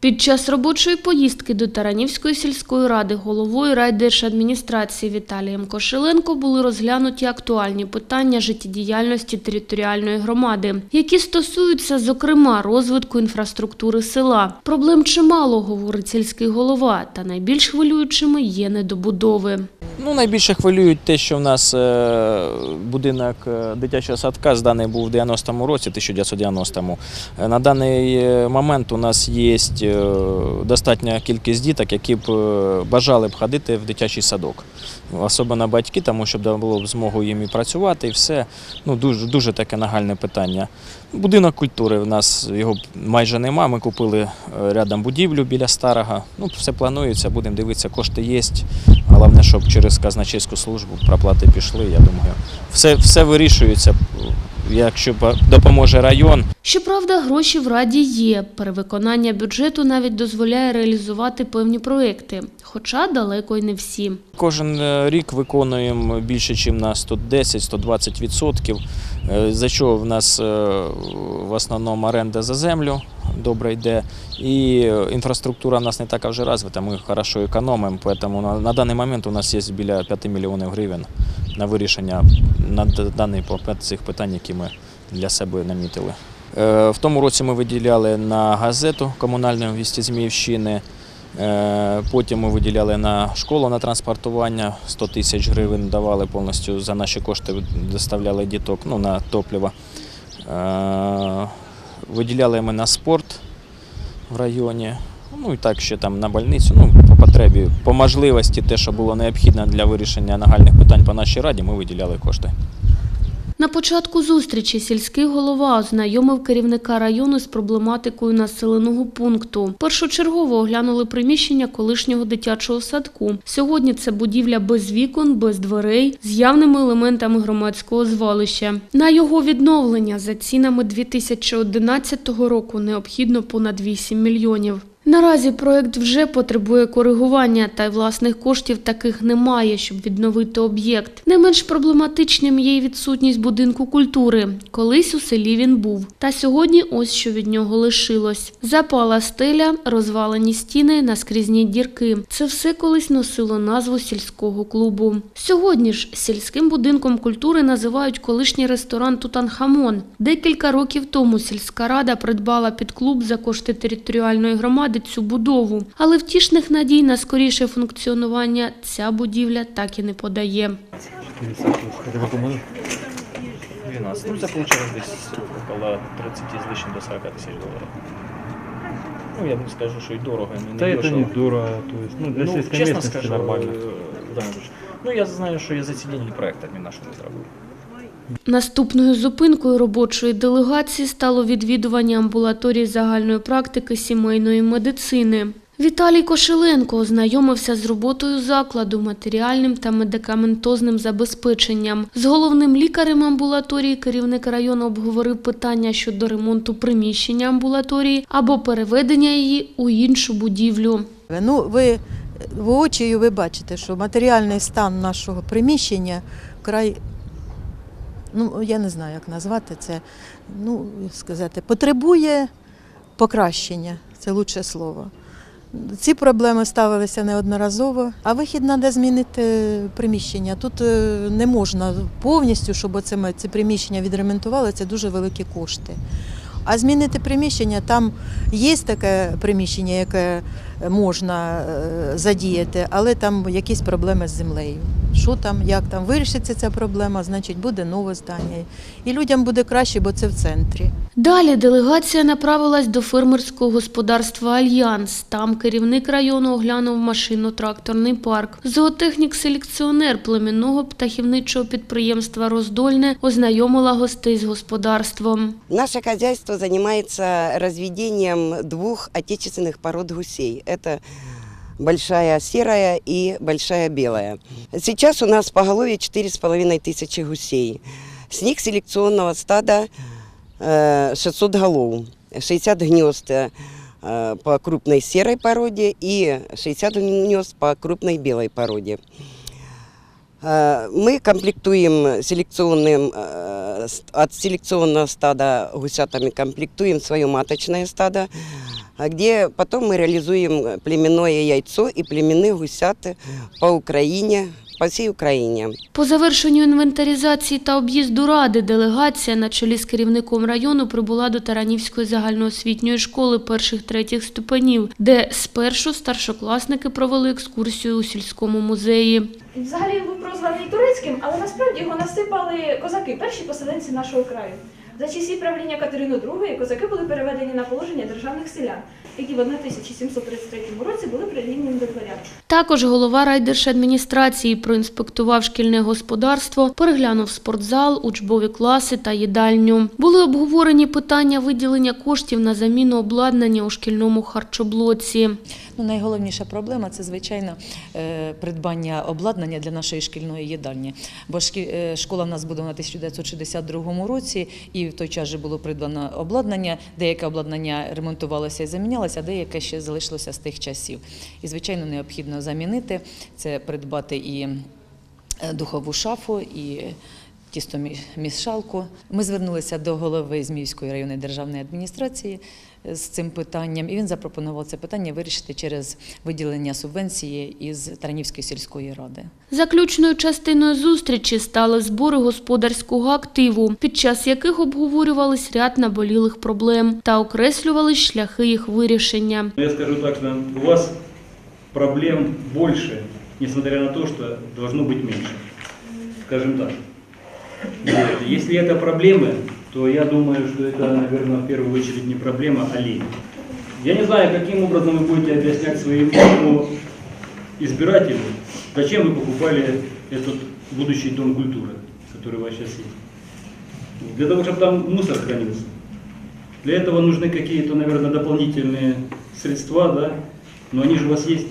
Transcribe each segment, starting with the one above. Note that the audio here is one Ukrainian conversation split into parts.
Під час робочої поїздки до Таранівської сільської ради головою райдержадміністрації Віталієм Кошеленко були розглянуті актуальні питання життєдіяльності територіальної громади, які стосуються, зокрема, розвитку інфраструктури села. Проблем чимало, говорить сільський голова, та найбільш хвилюючими є недобудови. Ну, найбільше хвилюють те, що в нас е, будинок е, дитячого садка зданий був в 90-му році, 1990-му. Е, На даний момент у нас є достатня кількість діток, які б бажали б ходити в дитячий садок. Особливо батьки, тому щоб було б змогу їм і працювати, і все. Ну, дуже, дуже таке нагальне питання. Будинок культури в нас його майже нема. Ми купили рядом будівлю біля старого. Ну, все планується, будемо дивитися, кошти є. Головне, щоб через казначейську службу проплати пішли. Я думаю, все, все вирішується. Якщо допоможе район, Щоправда, гроші в раді є. Перевиконання бюджету навіть дозволяє реалізувати певні проекти, хоча далеко й не всі. Кожен е, рік виконуємо більше, ніж на 110-120 відсотків. Е, За що в нас е, в основному оренда за землю добре йде. І е, інфраструктура в нас не така вже розвита, ми хорошо економимо, тому на, на даний момент у нас є біля 5 мільйонів гривень на вирішення на д- даних цих питань, які ми для себе намітили. Е, В тому році ми виділяли на газету комунальну «Вісті Зміївщини. Е, Потім ми виділяли на школу на транспортування 100 тисяч гривень давали повністю за наші кошти, доставляли діток ну, на топливо. Виділяли ми на спорт в районі. Ну і так ще там на больницю. Ну, по потребі, по можливості, те, що було необхідно для вирішення нагальних питань по нашій раді, ми виділяли кошти. На початку зустрічі сільський голова ознайомив керівника району з проблематикою населеного пункту. Першочергово оглянули приміщення колишнього дитячого садку. Сьогодні це будівля без вікон, без дверей, з явними елементами громадського звалища. На його відновлення за цінами 2011 року необхідно понад 8 мільйонів. Наразі проект вже потребує коригування, та й власних коштів таких немає, щоб відновити об'єкт. Не менш проблематичним є й відсутність будинку культури. Колись у селі він був. Та сьогодні ось що від нього лишилось: запала стеля, розвалені стіни, наскрізні дірки. Це все колись носило назву сільського клубу. Сьогодні ж сільським будинком культури називають колишній ресторан Тутанхамон. Декілька років тому сільська рада придбала під клуб за кошти територіальної громади цю будову, але втішних надій на скоріше функціонування ця будівля так і не подає. 12. Ну, це вийшло десь около 30 з лишнім до 40 тисяч доларів. Ну, я не скажу, що й дорого, не, Да не это дешево. недорого, то есть, ну, для ну, сельской чесно местности скажу, нормально. Богдан ну я знаю, що я за ці деньги проект що не зробив. Наступною зупинкою робочої делегації стало відвідування амбулаторії загальної практики сімейної медицини. Віталій Кошеленко ознайомився з роботою закладу, матеріальним та медикаментозним забезпеченням. З головним лікарем амбулаторії керівник району обговорив питання щодо ремонту приміщення амбулаторії або переведення її у іншу будівлю. Ну, ви воочію ви бачите, що матеріальний стан нашого приміщення край, ну я не знаю, як назвати це, ну, сказати, потребує покращення, це лучше слово. Ці проблеми ставилися неодноразово, а вихід треба змінити приміщення. Тут е, не можна повністю, щоб оце ці приміщення відремонтували, це дуже великі кошти. А змінити приміщення, там є таке приміщення, яке можна е, задіяти, але там якісь проблеми з землею. Що там, як там вирішиться ця проблема, значить буде нове здання. І людям буде краще, бо це в центрі. Далі делегація направилась до фермерського господарства Альянс. Там керівник району оглянув машинно-тракторний парк. Зоотехнік-селекціонер племінного птахівничого підприємства Роздольне ознайомила гостей з господарством. Наше хозяйство занимается разведением двух отечественных пород гусей. Это большая серая и большая белая. Сейчас у нас в поголовье 4,5 тысячи гусей. С них селекционного стада э, 600 голов, 60 гнезд э, по крупной серой породе и 60 гнезд по крупной белой породе. Э, Мы комплектуем селекционным, э, с- от селекционного стада гусятами, комплектуем свое маточное стадо а где потом мы реализуем племенное яйцо и племенные гусята по Украине, по всей Украине. По завершенню інвентаризації та об'їзду ради делегація на чолі з керівником району прибула до Таранівської загальноосвітньої школи перших-третіх ступенів, де спершу старшокласники провели екскурсію у сільському музеї. Взагалі він був прозваний турецьким, але насправді його насипали козаки, перші поселенці нашого краю. За часів правління Катерини II козаки були переведені на положення державних селян, які в 1733 році були прирівняні до дворян. Також голова райдержадміністрації проінспектував шкільне господарство, переглянув спортзал, учбові класи та їдальню. Були обговорені питання виділення коштів на заміну обладнання у шкільному харчоблоці. Ну, найголовніша проблема це, звичайно, е, придбання обладнання для нашої шкільної їдальні. Бо е, школа в нас збудована в 1962 році, і в той час же було придбано обладнання. Деяке обладнання ремонтувалося і замінялося, а деяке ще залишилося з тих часів. І, звичайно, необхідно замінити це придбати і е, духову шафу, і тістомішалку. Ми звернулися до голови Зміївської районної державної адміністрації е, з цим питанням, і він запропонував це питання вирішити через виділення субвенції із Таранівської сільської ради. Заключною частиною зустрічі стали збори господарського активу, під час яких обговорювались ряд наболілих проблем та окреслювались шляхи їх вирішення. Я скажу так, что у вас проблем больше, несмотря на то, что должно быть меньше. Скажем так. Вот. Если это проблемы, то я думаю, что это, наверное, в первую очередь не проблема, а лень. Я не знаю, каким образом вы будете объяснять своему избирателю, зачем вы покупали этот будущий дом культуры, который у вас сейчас есть. Для того, чтобы там мусор хранился. Для этого нужны какие-то, наверное, дополнительные средства, да, но они же у вас есть.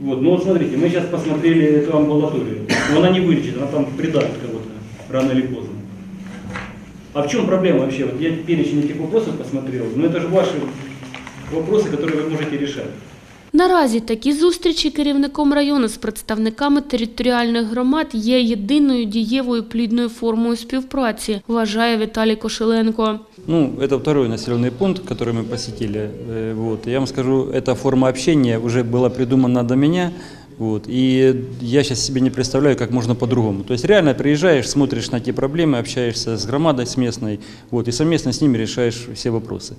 Вот, ну вот смотрите, мы сейчас посмотрели эту амбулаторию. Но она не вылечит, она там придавит кого-то, рано или поздно. А в чем проблема вообще? Вот я перечень этих вопросов посмотрел, но это же ваши вопросы, которые вы можете решать. Наразі такі зустрічі керівником району з представниками територіальних громад є єдиною дієвою плідною формою співпраці, вважає Віталій Кошеленко. Ну, это второй населенный пункт, который мы посетили. Э, Вот. Я вам скажу, эта форма общения уже была придумана до меня. Вот. И я сейчас себе не представляю, как можно по-другому. То есть реально приезжаешь, смотришь на эти проблемы, общаешься с громадой, с местной, вот, и совместно с ними решаешь все вопросы.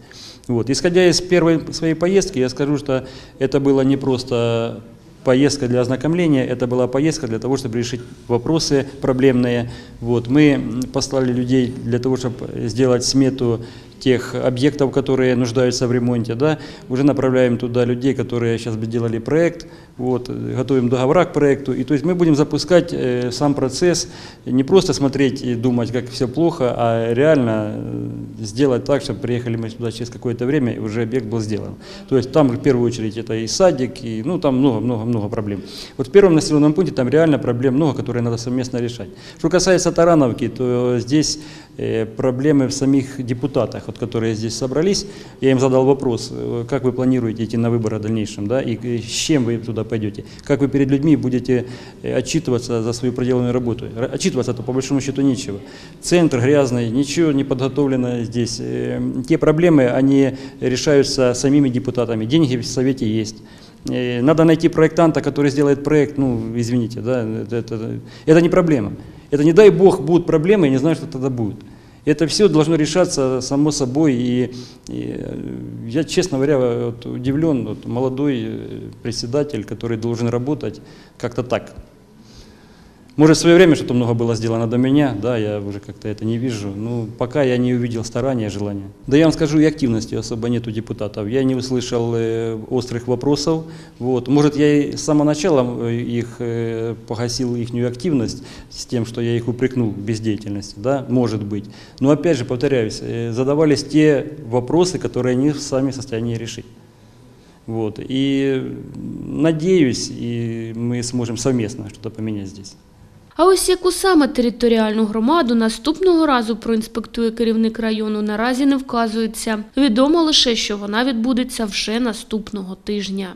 Вот. Исходя из первой своей поездки, я скажу, что это было не просто поездка для ознакомления, это была поездка для того, чтобы решить вопросы проблемные. Вот. Мы м, послали людей для того, чтобы сделать смету тех объектов, которые нуждаются в ремонте. Да. Уже направляем туда людей, которые сейчас бы делали проект, вот, готовим договора к проекту. И то есть мы будем запускать э, сам процесс, не просто смотреть и думать, как все плохо, а реально э, сделать так, чтобы приехали мы сюда через какое-то время, и уже объект был сделан. То есть там в первую очередь это и садик, и ну, там много-много-много проблем. Вот в первом населенном пункте там реально проблем много, которые надо совместно решать. Что касается Тарановки, то здесь э, проблемы в самих депутатах, вот, которые здесь собрались. Я им задал вопрос, э, как вы планируете идти на выборы в дальнейшем, да, и с чем вы туда пойдете, как вы перед людьми будете э, отчитываться за свою проделанную работу. Отчитываться-то по большому счету нечего. Центр грязный, ничего не подготовлено здесь. Э, Те проблемы, они решаются самими депутатами. Деньги в Совете есть. Надо найти проектанта, который сделает проект, ну, извините, да, это, это, это не проблема. Это не дай бог будут проблемы, я не знаю, что тогда будет. Это все должно решаться само собой. И, и, э, я, честно говоря, вот, удивлен, вот, молодой э, председатель, который должен работать как-то так. Может, в свое время что-то много было сделано до меня, да, я уже как-то это не вижу. Ну, пока я не увидел старания, желания. Да я вам скажу, и активности особо нет у депутатов. Я не услышал э, острых вопросов. Вот. Может, я и с самого начала э, их э, погасил их активность с тем, что я их упрекнул в бездеятельности, да, может быть. Но опять же, повторяюсь, задавались те вопросы, которые они сами в состоянии решить. Вот. И надеюсь, и мы сможем совместно что-то поменять здесь. А ось яку саме територіальну громаду наступного разу проінспектує керівник району, наразі не вказується. Відомо лише, що вона відбудеться вже наступного тижня.